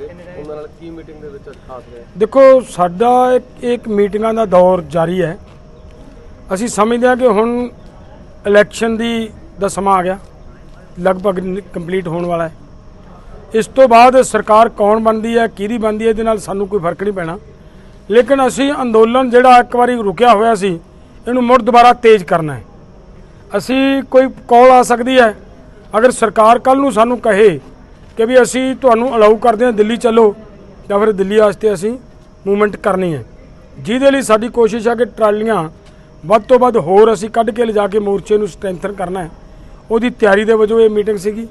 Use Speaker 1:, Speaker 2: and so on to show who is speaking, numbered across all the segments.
Speaker 1: ਉਹਨਾਂ ਨਾਲ ਕੀ ਮੀਟਿੰਗ ਦੇ ਵਿੱਚ ਖਾਸ ਰਿਹਾ?
Speaker 2: ਦੇਖੋ, ਸਾਡਾ ਇੱਕ ਇੱਕ ਮੀਟਿੰਗਾਂ ਦਾ ਦੌਰ ਜਾਰੀ ਹੈ। ਅਸੀਂ ਸਮਝਦੇ ਹਾਂ ਕਿ ਹੁਣ ਇਲੈਕਸ਼ਨ ਦੀ ਦਾ ਸਮਾਂ ਆ ਗਿਆ। ਲਗਭਗ ਕੰਪਲੀਟ ਹੋਣ ਵਾਲਾ ਹੈ। ਇਸ ਤੋਂ ਬਾਅਦ ਸਰਕਾਰ ਕੌਣ ਬਣਦੀ ਹੈ, ਕਿਹਦੀ ਬਣਦੀ ਹੈ, ਇਹਦੇ ਨਾਲ ਸਾਨੂੰ ਕੋਈ ਫ਼ਰਕ ਨਹੀਂ ਪੈਣਾ। ਲੇਕਿਨ ਅਸੀਂ ਅੰਦੋਲਨ ਜਿਹੜਾ ਇੱਕ ਵਾਰੀ ਰੁਕਿਆ ਹੋਇਆ ਸੀ, ਇਹਨੂੰ ਮੁੜ ਦੁਬਾਰਾ ਤੇਜ਼ ਕਰਨਾ ਹੈ। ਅਸੀਂ ਕੋਈ ਕਾਲ ਆ ਸਕਦੀ ਹੈ। ਅਗਰ ਸਰਕਾਰ ਕੱਲ ਨੂੰ ਸਾਨੂੰ ਕਹੇ ਕਿ ਵੀ ਅਸੀਂ ਤੁਹਾਨੂੰ ਅਲਾਉ ਕਰਦੇ ਹਾਂ ਦਿੱਲੀ ਚੱਲੋ ਜਾਂ ਫਿਰ ਦਿੱਲੀ ਵਾਸਤੇ ਅਸੀਂ ਮੂਵਮੈਂਟ ਕਰਨੀ ਹੈ। ਜਿਹਦੇ ਲਈ ਸਾਡੀ ਕੋਸ਼ਿਸ਼ ਹੈ ਕਿ ਟਰਾਲੀਆਂ ਵੱਧ ਤੋਂ ਵੱਧ ਹੋਰ ਅਸੀਂ ਕੱਢ ਕੇ ਲਿਜਾ ਕੇ ਮੋਰਚੇ ਨੂੰ ਸਟਰੈਂਥਨ ਕਰਨਾ ਹੈ। ਉਹਦੀ ਤਿਆਰੀ ਦੇ ਵਜੋਂ ਇਹ ਮੀਟਿੰਗ ਸੀਗੀ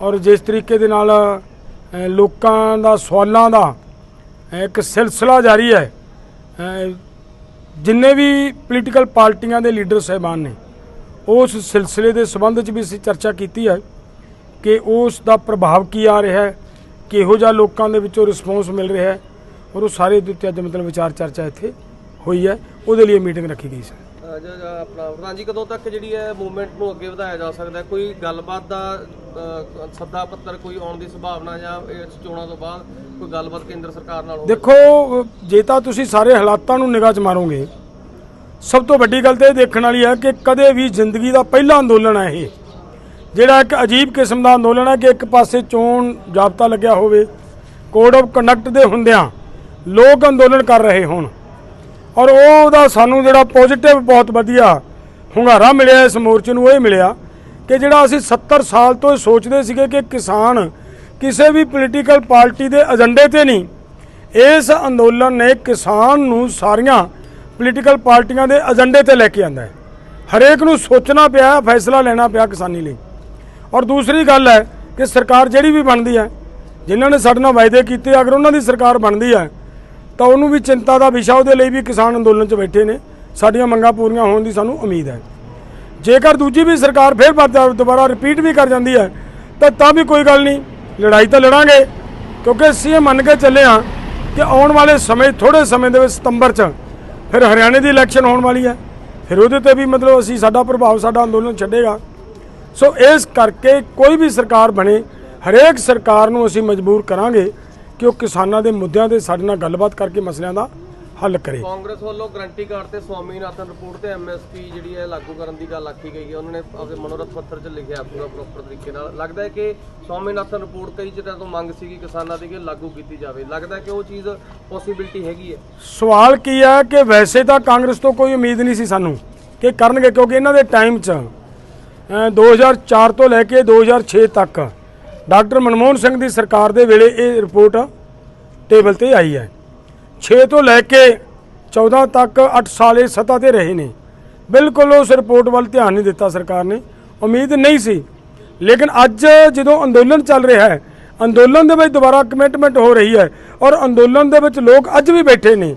Speaker 2: ਔਰ ਜਿਸ ਤਰੀਕੇ ਦੇ ਨਾਲ ਲੋਕਾਂ ਦਾ ਸਵਾਲਾਂ ਦਾ ਇੱਕ ਸਿਲਸਿਲਾ ਜਾਰੀ ਹੈ। ਜਿੰਨੇ ਵੀ ਪੋਲੀਟੀਕਲ ਪਾਰਟੀਆਂ ਦੇ ਲੀਡਰ ਸਹਿਬਾਨ ਨੇ, ਉਸ ਸਿਲਸਿਲੇ ਦੇ ਸੰਬੰਧ 'ਚ ਵੀ ਅਸੀਂ ਚਰਚਾ ਕੀਤੀ ਹੈ। ਕਿ ਉਸ ਦਾ ਪ੍ਰਭਾਵ ਕੀ ਆ ਰਿਹਾ ਹੈ ਕਿਹੋ ਜਿਹਾ ਲੋਕਾਂ ਦੇ ਵਿੱਚੋਂ ਰਿਸਪੌਂਸ ਮਿਲ ਰਿਹਾ ਹੈ ਔਰ ਉਹ ਸਾਰੇ ਦੇ ਉੱਤੇ ਅੱਜ ਮਤਲਬ ਵਿਚਾਰ ਚਰਚਾ ਇੱਥੇ ਹੋਈ ਹੈ ਉਹਦੇ ਲਈ ਮੀਟਿੰਗ ਰੱਖੀ ਗਈ ਸੀ।
Speaker 1: ਜੀ ਆਪਣਾ ਪ੍ਰਧਾਨ ਜੀ ਕਦੋਂ ਤੱਕ ਜਿਹੜੀ ਹੈ ਮੂਵਮੈਂਟ ਨੂੰ ਅੱਗੇ ਵਧਾਇਆ ਜਾ ਸਕਦਾ ਹੈ? ਕੋਈ ਗੱਲਬਾਤ ਦਾ ਸੱਦਾ ਪੱਤਰ ਕੋਈ ਆਉਣ ਦੀ ਸੰਭਾਵਨਾ ਜਾਂ ਇਸ ਚੋਣਾਂ ਤੋਂ ਬਾਅਦ ਕੋਈ ਗੱਲਬਾਤ ਕੇਂਦਰ ਸਰਕਾਰ ਨਾਲ ਹੋਵੇ?
Speaker 2: ਦੇਖੋ ਜੇ ਤਾਂ ਤੁਸੀਂ ਸਾਰੇ ਹਾਲਾਤਾਂ ਨੂੰ ਨਿਗਾਹ 'ਚ ਮਾਰੋਗੇ ਸਭ ਤੋਂ ਵੱਡੀ ਗੱਲ ਤਾਂ ਇਹ ਦੇਖਣ ਵਾਲੀ ਹੈ ਕਿ ਕਦੇ ਵੀ ਜ਼ਿੰਦਗੀ ਦਾ ਪਹਿਲਾ ਅੰਦੋਲਨ ਹੈ ਇਹ। ਜਿਹੜਾ ਇੱਕ ਅਜੀਬ ਕਿਸਮ ਦਾ ਅੰਦੋਲਨ ਹੈ ਕਿ ਇੱਕ ਪਾਸੇ ਚੋਣ ਜਾਬਤਾ ਲੱਗਿਆ ਹੋਵੇ ਕੋਡ ਆਫ ਕੰਡਕਟ ਦੇ ਹੁੰਦਿਆਂ ਲੋਕ ਅੰਦੋਲਨ ਕਰ ਰਹੇ ਹੋਣ। ਔਰ ਉਹਦਾ ਸਾਨੂੰ ਜਿਹੜਾ ਪੋਜ਼ਿਟਿਵ ਬਹੁਤ ਵਧੀਆ ਹੁੰਗਾਰਾ ਮਿਲਿਆ ਇਸ ਮੋਰਚੇ ਨੂੰ ਇਹ ਮਿਲਿਆ ਕਿ ਜਿਹੜਾ ਅਸੀਂ 70 ਸਾਲ ਤੋਂ ਇਹ ਸੋਚਦੇ ਸੀਗੇ ਕਿ ਕਿਸਾਨ ਕਿਸੇ ਵੀ ਪੋਲੀਟੀਕਲ ਪਾਰਟੀ ਦੇ ਏਜੰਡੇ ਤੇ ਨਹੀਂ, ਇਸ ਅੰਦੋਲਨ ਨੇ ਕਿਸਾਨ ਨੂੰ ਸਾਰੀਆਂ ਪੋਲੀਟੀਕਲ ਪਾਰਟੀਆਂ ਦੇ ਏਜੰਡੇ ਤੇ ਲੈ ਕੇ ਆਂਦਾ ਹੈ। ਹਰੇਕ ਨੂੰ ਸੋਚਣਾ ਪਿਆ, ਫੈਸਲਾ ਲੈਣਾ ਪਿਆ ਕਿਸਾਨੀ ਲਈ। ਔਰ ਦੂਸਰੀ ਗੱਲ ਹੈ ਕਿ ਸਰਕਾਰ ਜਿਹੜੀ ਵੀ ਬਣਦੀ ਹੈ, ਜਿਨ੍ਹਾਂ ਨੇ ਸਾਡੇ ਨਾਲ ਵਾਅਦੇ ਕੀਤੇ, ਅਗਰ ਉਹਨਾਂ ਦੀ ਸਰਕਾਰ ਬਣਦੀ ਹੈ, ਤਾਂ ਉਹਨੂੰ ਵੀ ਚਿੰਤਾ ਦਾ ਵਿਸ਼ਾ ਉਹਦੇ ਲਈ ਵੀ ਕਿਸਾਨ ਅੰਦੋਲਨ 'ਚ ਬੈਠੇ ਨੇ। ਸਾਡੀਆਂ ਮੰਗਾਂ ਪੂਰੀਆਂ ਹੋਣ ਦੀ ਸਾਨੂੰ ਉਮੀਦ ਹੈ। ਜੇਕਰ ਦੂਜੀ ਵੀ ਸਰਕਾਰ ਫਿਰ ਬਾਰ- ਦੁਬਾਰਾ ਰਿਪੀਟ ਵੀ ਕਰ ਜਾਂਦੀ ਹੈ, ਤਾਂ ਤਾਂ ਵੀ ਕੋਈ ਗੱਲ ਨਹੀਂ, ਲੜਾਈ ਤਾਂ ਲੜਾਂਗੇ। ਕਿਉਂਕਿ ਅਸੀਂ ਇਹ ਮੰਨ ਕੇ ਚੱਲੇ ਹਾਂ ਕਿ ਆਉਣ ਵਾਲੇ ਸਮੇਂ ਥੋੜੇ ਸਮੇਂ ਦੇ ਵਿੱਚ ਸਤੰਬਰ 'ਚ ਫਿਰ ਹਰਿਆਣੇ ਦੀ ਇਲੈਕਸ਼ਨ ਹੋਣ ਵਾਲੀ ਹੈ। ਫਿਰ ਉਹਦੇ ਤੇ ਵੀ ਮਤਲਬ ਅਸੀਂ ਸਾਡਾ ਪ੍ਰਭਾਵ, ਸਾਡਾ ਅੰਦੋਲਨ ਛੱਡੇਗਾ। ਸੋ ਇਸ ਕਰਕੇ ਕੋਈ ਵੀ ਸਰਕਾਰ ਬਣੇ ਹਰੇਕ ਸਰਕਾਰ ਨੂੰ ਅਸੀਂ ਮਜਬੂਰ ਕਰਾਂਗੇ ਕਿ ਉਹ ਕਿਸਾਨਾਂ ਦੇ ਮੁੱਦਿਆਂ ਤੇ ਸਾਡੇ ਨਾਲ ਗੱਲਬਾਤ ਕਰਕੇ ਮਸਲਿਆਂ ਦਾ ਹੱਲ ਕਰੇ।
Speaker 1: ਕਾਂਗਰਸ ਵੱਲੋਂ ਗਰੰਟੀ ਕਾਰਡ ਤੇ ਸਵਾਮੀਨਾਥਨ ਰਿਪੋਰਟ ਤੇ ਐਮਐਸਪੀ ਜਿਹੜੀ ਹੈ ਲਾਗੂ ਕਰਨ ਦੀ ਗੱਲ ਆਖੀ ਗਈ ਹੈ। ਉਹਨਾਂ ਨੇ ਆਪਣੇ ਮਨੋਰਥ ਪੱਤਰ 'ਚ ਲਿਖਿਆ ਪੂਰਾ ਪ੍ਰੋਪਰ ਤਰੀਕੇ ਨਾਲ। ਲੱਗਦਾ ਹੈ ਕਿ ਸਵਾਮੀਨਾਥਨ ਰਿਪੋਰਟ ਕਈ ਚਿਰਾਂ ਤੋਂ ਮੰਗ ਸੀਗੀ ਕਿਸਾਨਾਂ ਦੀ ਕਿ ਲਾਗੂ ਕੀਤੀ ਜਾਵੇ। ਲੱਗਦਾ ਹੈ ਕਿ ਉਹ ਚੀਜ਼ ਪੋਸੀਬਿਲਿਟੀ ਹੈਗੀ ਹੈ।
Speaker 2: ਸਵਾਲ ਕੀ ਹੈ ਕਿ ਵੈਸੇ ਤਾਂ ਕਾਂਗਰਸ ਤੋਂ ਕੋਈ ਉਮੀਦ ਨਹੀਂ ਸੀ ਸਾਨੂੰ ਕਿ ਕਰਨਗੇ ਕਿਉਂਕਿ ਇਹਨਾਂ ਦੇ ਟਾਈਮ 'ਚ 2004 ਤੋਂ ਲੈ ਕੇ 2006 ਤੱਕ। ਡਾਕਟਰ ਮਨਮੋਹਨ ਸਿੰਘ ਦੀ ਸਰਕਾਰ ਦੇ ਵੇਲੇ ਇਹ ਰਿਪੋਰਟ ਟੇਬਲ ਤੇ ਆਈ ਹੈ। 6 ਤੋਂ ਲੈ ਕੇ 14 ਤੱਕ 8 ਸਾਲ ਇਹ ਸੱਤਾ ਤੇ ਰਹੇ ਨੇ। ਬਿਲਕੁਲ ਉਸ ਰਿਪੋਰਟ ਵੱਲ ਧਿਆਨ ਨਹੀਂ ਦਿੱਤਾ ਸਰਕਾਰ ਨੇ। ਉਮੀਦ ਨਹੀਂ ਸੀ। ਲੇਕਿਨ ਅੱਜ ਜਦੋਂ ਅੰਦੋਲਨ ਚੱਲ ਰਿਹਾ ਹੈ, ਅੰਦੋਲਨ ਦੇ ਵਿੱਚ ਦੁਬਾਰਾ ਕਮਿਟਮੈਂਟ ਹੋ ਰਹੀ ਹੈ ਔਰ ਅੰਦੋਲਨ ਦੇ ਵਿੱਚ ਲੋਕ ਅੱਜ ਵੀ ਬੈਠੇ ਨੇ,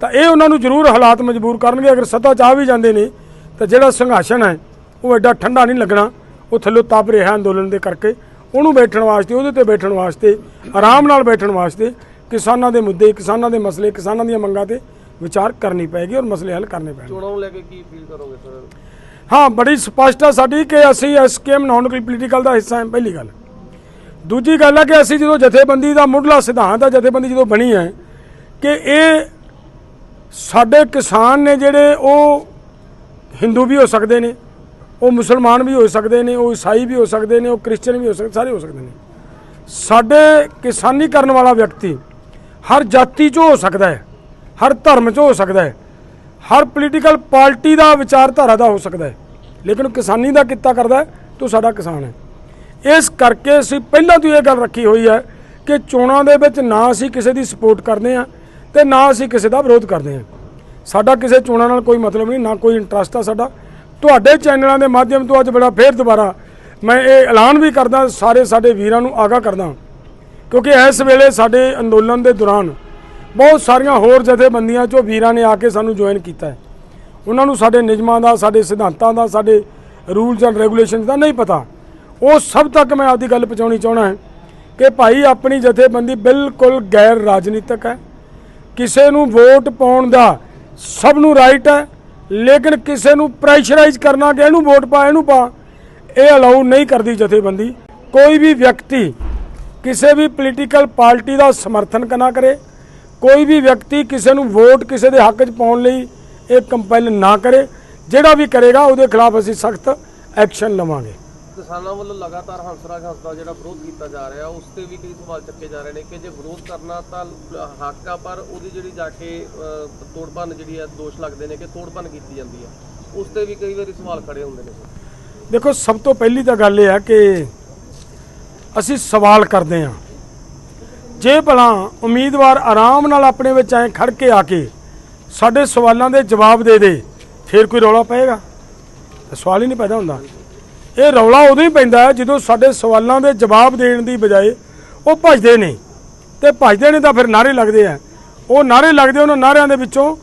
Speaker 2: ਤਾਂ ਇਹ ਉਹਨਾਂ ਨੂੰ ਜ਼ਰੂਰ ਹਾਲਾਤ ਮਜਬੂਰ ਕਰਨਗੇ। ਅਗਰ ਸੱਤਾ ਚਾਹ ਵੀ ਜਾਂਦੇ ਨੇ, ਤਾਂ ਜਿਹੜਾ ਸੰਘਰਸ਼ਨ ਹੈ ਉਹ ਐਡਾ ਠੰਡਾ ਨਹੀਂ ਲੱਗਣਾ। ਉਹ ਥੱਲੇ ਤਪ ਰਿਹਾ ਅੰਦੋਲਨ ਦੇ ਕਰਕੇ। ਉਹਨੂੰ ਬੈਠਣ ਵਾਸਤੇ ਉਹਦੇ ਤੇ ਬੈਠਣ ਵਾਸਤੇ ਆਰਾਮ ਨਾਲ ਬੈਠਣ ਵਾਸਤੇ ਕਿਸਾਨਾਂ ਦੇ ਮੁੱਦੇ ਕਿਸਾਨਾਂ ਦੇ ਮਸਲੇ ਕਿਸਾਨਾਂ ਦੀਆਂ ਮੰਗਾਂ ਤੇ ਵਿਚਾਰ ਕਰਨੀ ਪਏਗੀ ਔਰ ਮਸਲੇ ਹੱਲ ਕਰਨੇ ਪੈਣਗੇ।
Speaker 1: ਚੋਣਾਂ ਨੂੰ ਲੈ ਕੇ ਕੀ ਫੀਲ ਕਰੋਗੇ ਸਰ?
Speaker 2: ਹਾਂ ਬੜੀ ਸਪਸ਼ਟ ਆ ਸਾਡੀ ਕਿ ਅਸੀਂ ਐਸਕੇਐਮ ਨਾਨ ਪੋਲੀਟੀਕਲ ਦਾ ਹਿੱਸਾ ਹਾਂ ਪਹਿਲੀ ਗੱਲ। ਦੂਜੀ ਗੱਲ ਹੈ ਕਿ ਅਸੀਂ ਜਦੋਂ ਜਥੇਬੰਦੀ ਦਾ ਮੁੱਢਲਾ ਸਿਧਾਂਤ ਆ ਜਥੇਬੰਦੀ ਜਦੋਂ ਬਣੀ ਹੈ ਕਿ ਇਹ ਸਾਡੇ ਕਿਸਾਨ ਨੇ ਜਿਹੜੇ ਉਹ ਹਿੰਦੂ ਵੀ ਹੋ ਸਕਦੇ ਨੇ ਉਹ ਮੁਸਲਮਾਨ ਵੀ ਹੋ ਸਕਦੇ ਨੇ, ਉਹ ਈਸਾਈ ਵੀ ਹੋ ਸਕਦੇ ਨੇ, ਉਹ ਕ੍ਰਿਸਚੀਅਨ ਵੀ ਹੋ ਸਕਦੇ, ਸਾਰੇ ਹੋ ਸਕਦੇ ਨੇ। ਸਾਡੇ ਕਿਸਾਨੀ ਕਰਨ ਵਾਲਾ ਵਿਅਕਤੀ ਹਰ ਜਾਤੀ 'ਚੋਂ ਹੋ ਸਕਦਾ ਹੈ, ਹਰ ਧਰਮ 'ਚੋਂ ਹੋ ਸਕਦਾ ਹੈ, ਹਰ ਪੋਲੀਟੀਕਲ ਪਾਰਟੀ ਦਾ ਵਿਚਾਰਧਾਰਾ ਦਾ ਹੋ ਸਕਦਾ ਹੈ, ਲੇਕਿਨ ਕਿਸਾਨੀ ਦਾ ਕਿੱਤਾ ਕਰਦਾ ਹੈ ਤਾਂ ਉਹ ਸਾਡਾ ਕਿਸਾਨ ਹੈ। ਇਸ ਕਰਕੇ ਅਸੀਂ ਪਹਿਲਾਂ ਤੋਂ ਇਹ ਗੱਲ ਰੱਖੀ ਹੋਈ ਹੈ ਕਿ ਚੋਣਾਂ ਦੇ ਵਿੱਚ ਨਾ ਅਸੀਂ ਕਿਸੇ ਦੀ ਸਪੋਰਟ ਕਰਦੇ ਹਾਂ ਤੇ ਨਾ ਅਸੀਂ ਕਿਸੇ ਦਾ ਵਿਰੋਧ ਕਰਦੇ ਹਾਂ। ਸਾਡਾ ਕਿਸੇ ਚੋਣਾਂ ਨਾਲ ਕੋਈ ਮਤਲਬ ਨਹੀਂ, ਨਾ ਕੋਈ ਇੰਟਰਸਟ ਆ ਸਾਡਾ ਤੁਹਾਡੇ ਚੈਨਲਾਂ ਦੇ ਮਾਧਿਅਮ ਤੋਂ ਅੱਜ ਬੜਾ ਫੇਰ ਦੁਬਾਰਾ ਮੈਂ ਇਹ ਐਲਾਨ ਵੀ ਕਰਦਾ, ਸਾਰੇ ਸਾਡੇ ਵੀਰਾਂ ਨੂੰ ਆਗਾਹ ਕਰਦਾ ਕਿਉਂਕਿ ਇਸ ਵੇਲੇ ਸਾਡੇ ਅੰਦੋਲਨ ਦੇ ਦੌਰਾਨ ਬਹੁਤ ਸਾਰੀਆਂ ਹੋਰ ਜਥੇਬੰਦੀਆਂ ਚੋਂ ਵੀਰਾਂ ਨੇ ਆ ਕੇ ਸਾਨੂੰ ਜੁਆਇਨ ਕੀਤਾ ਹੈ। ਉਹਨਾਂ ਨੂੰ ਸਾਡੇ ਨਿਯਮਾਂ ਦਾ, ਸਾਡੇ ਸਿਧਾਂਤਾਂ ਦਾ, ਸਾਡੇ ਰੂਲਸ ਐਂਡ ਰੈਗੂਲੇਸ਼ਨਸ ਦਾ ਨਹੀਂ ਪਤਾ। ਉਹ ਸਭ ਤੱਕ ਮੈਂ ਆਪਦੀ ਗੱਲ ਪਹੁੰਚਾਉਣੀ ਚਾਹਣਾ ਹੈ ਕਿ ਭਾਈ ਆਪਣੀ ਜਥੇਬੰਦੀ ਬਿਲਕੁਲ ਗੈਰ ਰਾਜਨੀਤਿਕ ਹੈ। ਕਿਸੇ ਨੂੰ ਵੋਟ ਪਾਉਣ ਦਾ ਸਭ ਨੂੰ ਰਾਈਟ ਹੈ। ਲੇਕਿਨ ਕਿਸੇ ਨੂੰ ਪ੍ਰੈਸ਼ਰਾਈਜ਼ ਕਰਨਾ ਕਿ ਇਹਨੂੰ ਵੋਟ ਪਾ, ਇਹਨੂੰ ਪਾ, ਇਹ ਅਲਾਉ ਨਹੀਂ ਕਰਦੀ ਜਥੇਬੰਦੀ। ਕੋਈ ਵੀ ਵਿਅਕਤੀ ਕਿਸੇ ਵੀ ਪੋਲੀਟੀਕਲ ਪਾਰਟੀ ਦਾ ਸਮਰਥਨ ਨਾ ਕਰੇ, ਕੋਈ ਵੀ ਵਿਅਕਤੀ ਕਿਸੇ ਨੂੰ ਵੋਟ ਕਿਸੇ ਦੇ ਹੱਕ 'ਚ ਪਾਉਣ ਲਈ ਇਹ ਕੰਪੈਲ ਨਾ ਕਰੇ, ਜਿਹੜਾ ਵੀ ਕਰੇਗਾ ਉਹਦੇ ਖਿਲਾਫ ਅਸੀਂ ਸਖਤ ਐਕਸ਼ਨ ਲਵਾਂਗੇ।
Speaker 1: ਕਿਸਾਨਾਂ ਵੱਲੋਂ ਲਗਾਤਾਰ ਹੰਸਰਾਜ ਹੰਸ ਦਾ ਜਿਹੜਾ ਵਿਰੋਧ ਕੀਤਾ ਜਾ ਰਿਹਾ ਉਸ ਤੇ ਵੀ ਕਈ ਸਵਾਲ ਚੱਕੇ ਜਾ ਰਹੇ ਨੇ ਕਿ ਜੇ ਵਿਰੋਧ ਕਰਨਾ ਤਾਂ ਹੱਕ ਆ ਪਰ ਉਹਦੀ ਜਿਹੜੀ ਜਾ ਕੇ ਅਹ, ਜਿਹੜੀ ਆ ਦੋਸ਼ ਲੱਗਦੇ ਨੇ ਕਿ ਤੋੜਭੰਨ ਕੀਤੀ ਜਾਂਦੀ ਆ। ਉਸ ਤੇ ਵੀ ਕਈ ਵਾਰੀ ਸਵਾਲ ਖੜੇ ਹੁੰਦੇ ਨੇ।
Speaker 2: ਦੇਖੋ ਸਭ ਤੋਂ ਪਹਿਲੀ ਤਾਂ ਗੱਲ ਇਹ ਹੈ ਕਿ ਅਸੀਂ ਸਵਾਲ ਕਰਦੇ ਹਾਂ। ਜੇ ਭਲਾ ਉਮੀਦਵਾਰ ਆਰਾਮ ਨਾਲ ਆਪਣੇ ਵਿੱਚ ਐ ਖੜ ਕੇ ਆ ਕੇ ਸਾਡੇ ਸਵਾਲਾਂ ਦੇ ਜਵਾਬ ਦੇ ਦੇ ਫਿਰ ਕੋਈ ਰੌਲਾ ਪਏਗਾ? ਸਵਾਲ ਹੀ ਨਹੀਂ ਪੈਦਾ ਹੁੰਦਾ। ਇਹ ਰੌਲਾ ਉਦੋਂ ਹੀ ਪੈਂਦਾ ਹੈ ਜਦੋਂ ਸਾਡੇ ਸਵਾਲਾਂ ਦੇ ਜਵਾਬ ਦੇਣ ਦੀ ਬਜਾਏ ਉਹ ਭੱਜਦੇ ਨੇ। ਤੇ ਭੱਜਦੇ ਨੇ ਤਾਂ ਫਿਰ ਨਾਰੇ ਲੱਗਦੇ ਆ। ਉਹ ਨਾਰੇ ਲੱਗਦੇ ਉਹਨਾਂ ਨਾਰਿਆਂ ਦੇ ਵਿੱਚੋਂ,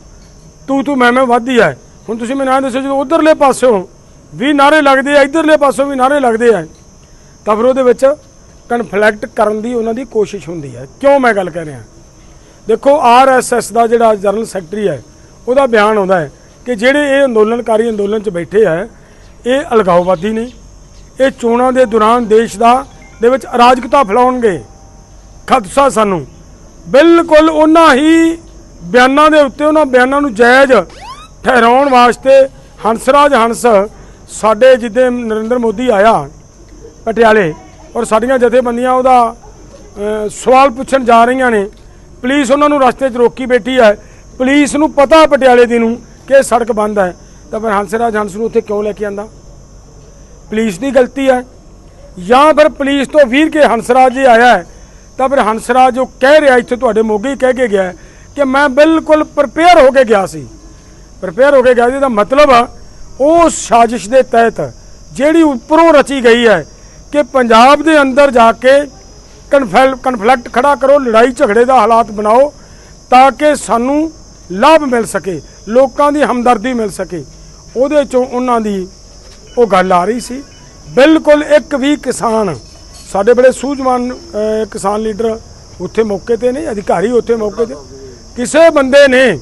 Speaker 2: ਤੂੰ ਤੂੰ, ਮੈਂ ਮੈਂ ਵੱਧਦੀ ਹੈ ਹੁਣ ਤੁਸੀਂ ਮੈਨੂੰ ਐਂ ਦੱਸੋ, ਜਦੋਂ ਉਧਰਲੇ ਪਾਸਿਓਂ ਵੀ ਨਾਰੇ ਲੱਗਦੇ ਆ, ਇਧਰਲੇ ਪਾਸਿਓਂ ਵੀ ਨਾਰੇ ਲੱਗਦੇ ਆ, ਤਾਂ ਫਿਰ ਉਹਦੇ ਵਿੱਚ ਕਨਫਲਿਕਟ ਕਰਨ ਦੀ ਉਹਨਾਂ ਦੀ ਕੋਸ਼ਿਸ਼ ਹੁੰਦੀ ਹੈ ਕਿਉਂ ਮੈਂ ਗੱਲ ਕਰ ਰਿਹਾ? ਦੇਖੋ ਆਰਐਸਐਸ ਦਾ ਜਿਹੜਾ ਜਨਰਲ ਸੈਕਟਰੀ ਹੈ, ਉਹਦਾ ਬਿਆਨ ਆਉਂਦਾ ਹੈ ਕਿ ਜਿਹੜੇ ਇਹ ਅੰਦੋਲਨਕਾਰੀ ਅੰਦੋਲਨ 'ਚ ਬੈਠੇ ਆ, ਇਹ ਅਲਗਾਓਵਾਦੀ ਨੇ। ਇਹ ਚੋਣਾਂ ਦੇ ਦੌਰਾਨ ਦੇਸ਼ ਦਾ, ਦੇ ਵਿੱਚ ਅਰਾਜਕਤਾ ਫੈਲਾਉਣਗੇ। ਖਦਸ਼ਾ ਸਾਨੂੰ। ਬਿਲਕੁਲ ਉਹਨਾਂ ਹੀ ਬਿਆਨਾਂ ਦੇ ਉੱਤੇ, ਉਹਨਾਂ ਬਿਆਨਾਂ ਨੂੰ ਜਾਇਜ਼ ਠਹਿਰਾਉਣ ਵਾਸਤੇ ਹੰਸਰਾਜ ਹੰਸ ਸਾਡੇ ਜਿੱਦੇ ਨਰਿੰਦਰ ਮੋਦੀ ਆਇਆ ਪਟਿਆਲੇ ਔਰ ਸਾਡੀਆਂ ਜਥੇਬੰਦੀਆਂ ਉਹਦਾ ਸਵਾਲ ਪੁੱਛਣ ਜਾ ਰਹੀਆਂ ਨੇ, ਪੁਲਿਸ ਉਹਨਾਂ ਨੂੰ ਰਸਤੇ 'ਚ ਰੋਕੀ ਬੈਠੀ ਹੈ। ਪੁਲਿਸ ਨੂੰ ਪਤਾ ਪਟਿਆਲੇ ਦੀ ਨੂੰ ਕਿ ਸੜਕ ਬੰਦ ਹੈ। ਤਾਂ ਫਿਰ ਹੰਸਰਾਜ ਹੰਸ ਨੂੰ ਉੱਥੇ ਕਿਉਂ ਲੈ ਕੇ ਆਂਦਾ? ਪੁਲਿਸ ਦੀ ਗਲਤੀ ਹੈ। ਜਾਂ ਫਿਰ ਪੁਲਿਸ ਤੋਂ ਵੀਰ ਕੇ ਹੰਸਰਾਜ ਜੀ ਆਇਆ ਹੈ ਤਾਂ ਫਿਰ ਹੰਸਰਾਜ ਜੋ ਕਹਿ ਰਿਹਾ ਇੱਥੇ ਤੁਹਾਡੇ ਮੋਗੇ ਕਹਿ ਕੇ ਗਿਆ ਕਿ ਮੈਂ ਬਿਲਕੁਲ ਪ੍ਰਪੇਅਰ ਹੋ ਕੇ ਗਿਆ ਸੀ। ਪ੍ਰਪੇਅਰ ਹੋ ਕੇ ਗਿਆ ਸੀ ਜਿਹਦਾ ਮਤਲਬ ਆ, ਉਹ ਸਾਜ਼ਿਸ਼ ਦੇ ਤਹਿਤ ਜਿਹੜੀ ਉੱਪਰੋਂ ਰਚੀ ਗਈ ਹੈ ਕਿ ਪੰਜਾਬ ਦੇ ਅੰਦਰ ਜਾ ਕੇ ਕਨਫੈਲ ਕਨਫਲਿਕਟ ਖੜਾ ਕਰੋ ਲੜਾਈ ਝਗੜੇ ਦਾ ਹਾਲਾਤ ਬਣਾਓ ਤਾਂ ਕਿ ਸਾਨੂੰ ਲਾਭ ਮਿਲ ਸਕੇ ਲੋਕਾਂ ਦੀ ਹਮਦਰਦੀ ਮਿਲ ਸਕੇ। ਉਹਦੇ ਚੋਂ ਉਹਨਾਂ ਦੀ ਉਹ ਗੱਲ ਆ ਰਹੀ ਸੀ। ਬਿਲਕੁਲ ਇੱਕ ਵੀ ਕਿਸਾਨ, ਸਾਡੇ ਬੜੇ ਸੂਝਵਾਨ ਕਿਸਾਨ ਲੀਡਰ ਉੱਥੇ ਮੌਕੇ ਤੇ ਨੇ, ਅਧਿਕਾਰੀ ਉੱਥੇ ਮੌਕੇ ਤੇ। ਕਿਸੇ ਬੰਦੇ ਨੇ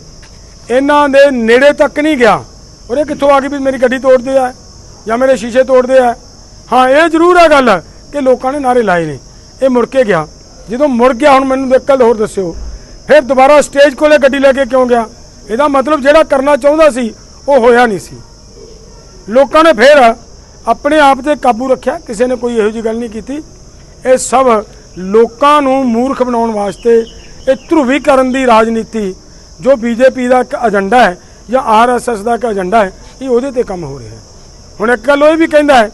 Speaker 2: ਇਹਨਾਂ ਦੇ ਨੇੜੇ ਤੱਕ ਨਹੀਂ ਗਿਆ। ਔਰ ਇਹ ਕਿੱਥੋਂ ਆ ਗਈ ਵੀ ਮੇਰੀ ਗੱਡੀ ਤੋੜਦੇ ਆ ਜਾਂ ਮੇਰੇ ਸ਼ੀਸ਼ੇ ਤੋੜਦੇ ਆ? ਹਾਂ, ਇਹ ਜ਼ਰੂਰ ਹੈ ਗੱਲ ਕਿ ਲੋਕਾਂ ਨੇ ਨਾਰੇ ਲਾਏ ਨੇ। ਇਹ ਮੁੜ ਕੇ ਗਿਆ। ਜਦੋਂ ਮੁੜ ਗਿਆ, ਹੁਣ ਮੈਨੂੰ ਇੱਕ ਗੱਲ ਹੋਰ ਦੱਸਿਓ। ਫਿਰ ਦੁਬਾਰਾ ਸਟੇਜ ਕੋਲੇ ਗੱਡੀ ਲੈ ਕੇ ਕਿਉਂ ਗਿਆ? ਇਹਦਾ ਮਤਲਬ ਜਿਹੜਾ ਕਰਨਾ ਚਾਹੁੰਦਾ ਸੀ, ਉਹ ਹੋਇਆ ਨਹੀਂ ਸੀ। ਲੋਕਾਂ ਨੇ ਫਿਰ ਆਪਣੇ ਆਪ ਤੇ ਕਾਬੂ ਰੱਖਿਆ, ਕਿਸੇ ਨੇ ਕੋਈ ਇਹੋ ਜਿਹੀ ਗੱਲ ਨਹੀਂ ਕੀਤੀ। ਇਹ ਸਭ ਲੋਕਾਂ ਨੂੰ ਮੂਰਖ ਬਣਾਉਣ ਵਾਸਤੇ ਇਹ ਧਰੁਵੀਕਰਨ ਦੀ ਰਾਜਨੀਤੀ, ਜੋ ਬੀਜੇਪੀ ਦਾ ਇੱਕ ਏਜੰਡਾ ਹੈ ਜਾਂ ਆਰਐਸਐਸ ਦਾ ਇੱਕ ਏਜੰਡਾ ਹੈ, ਇਹ ਉਹਦੇ ਤੇ ਕੰਮ ਹੋ ਰਿਹਾ ਹੈ। ਹੁਣ ਇੱਕ ਗੱਲ ਉਹ ਇਹ ਵੀ ਕਹਿੰਦਾ ਹੈ,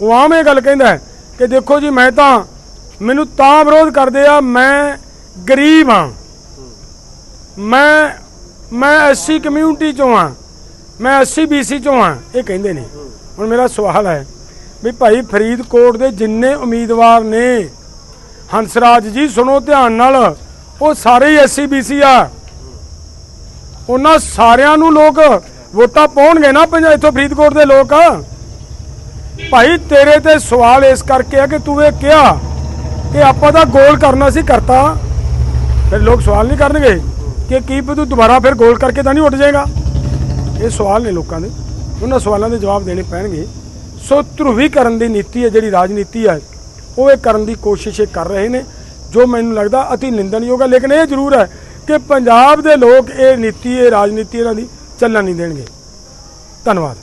Speaker 2: ਉਹ ਆਮ ਇਹ ਗੱਲ ਕਹਿੰਦਾ ਹੈ ਕਿ ਦੇਖੋ ਜੀ, ਮੈਂ ਤਾਂ, ਮੈਨੂੰ ਤਾਂ ਵਿਰੋਧ ਕਰਦੇ ਆ, ਮੈਂ ਗਰੀਬ ਹਾਂ। ਮੈਂ ਮੈਂ ਐਸਸੀ ਕਮਿਊਨਿਟੀ ਚੋਂ ਹਾਂ। ਮੈਂ ਐਸਸੀ ਬੀਸੀ ਚੋਂ ਹਾਂ, ਇਹ ਕਹਿੰਦੇ ਨੇ। ਹੁਣ ਮੇਰਾ ਸਵਾਲ ਹੈ ਵੀ ਭਾਈ ਫਰੀਦਕੋਟ ਦੇ ਜਿੰਨੇ ਉਮੀਦਵਾਰ ਨੇ, ਹੰਸਰਾਜ ਜੀ ਸੁਣੋ ਧਿਆਨ ਨਾਲ, ਉਹ ਸਾਰੇ ਹੀ ਐਸਸੀ ਬੀਸੀ ਆ। ਉਹਨਾਂ ਸਾਰਿਆਂ ਨੂੰ ਲੋਕ ਵੋਟਾਂ ਪਾਉਣਗੇ ਨਾ ਪੰਜਾਬ ਇੱਥੋਂ ਫਰੀਦਕੋਟ ਦੇ ਲੋਕ। ਭਾਈ ਤੇਰੇ ਤੇ ਸਵਾਲ ਇਸ ਕਰਕੇ ਆ ਕਿ ਤੂੰ ਇਹ ਕਿਹਾ ਕਿ ਆਪਾਂ ਤਾਂ ਗੋਲ ਕਰਨਾ ਸੀ, ਕਰਤਾ। ਫਿਰ ਲੋਕ ਸਵਾਲ ਨਹੀਂ ਕਰਨਗੇ ਕਿ ਕੀ ਪਤਾ ਤੂੰ ਦੁਬਾਰਾ ਫਿਰ ਗੋਲ ਕਰਕੇ ਤਾਂ ਨਹੀਂ ਉੱਠ ਜਾਏਗਾ? ਇਹ ਸਵਾਲ ਨੇ ਲੋਕਾਂ ਦੇ। ਉਹਨਾਂ ਸਵਾਲਾਂ ਦੇ ਜਵਾਬ ਦੇਣੇ ਪੈਣਗੇ। ਸੋ ਧਰੁਵੀਕਰਨ ਦੀ ਨੀਤੀ ਹੈ, ਜਿਹੜੀ ਰਾਜਨੀਤੀ ਹੈ, ਉਹ ਇਹ ਕਰਨ ਦੀ ਕੋਸ਼ਿਸ਼ ਇਹ ਕਰ ਰਹੇ ਨੇ, ਜੋ ਮੈਨੂੰ ਲੱਗਦਾ ਅਤੀ ਨਿੰਦਣਯੋਗ ਹੈ। ਲੇਕਿਨ ਇਹ ਜ਼ਰੂਰ ਹੈ ਕਿ ਪੰਜਾਬ ਦੇ ਲੋਕ ਇਹ ਨੀਤੀ, ਇਹ ਰਾਜਨੀਤੀ ਇਹਨਾਂ ਦੀ ਚੱਲਣ ਨਹੀਂ ਦੇਣਗੇ। ਧੰਨਵਾਦ।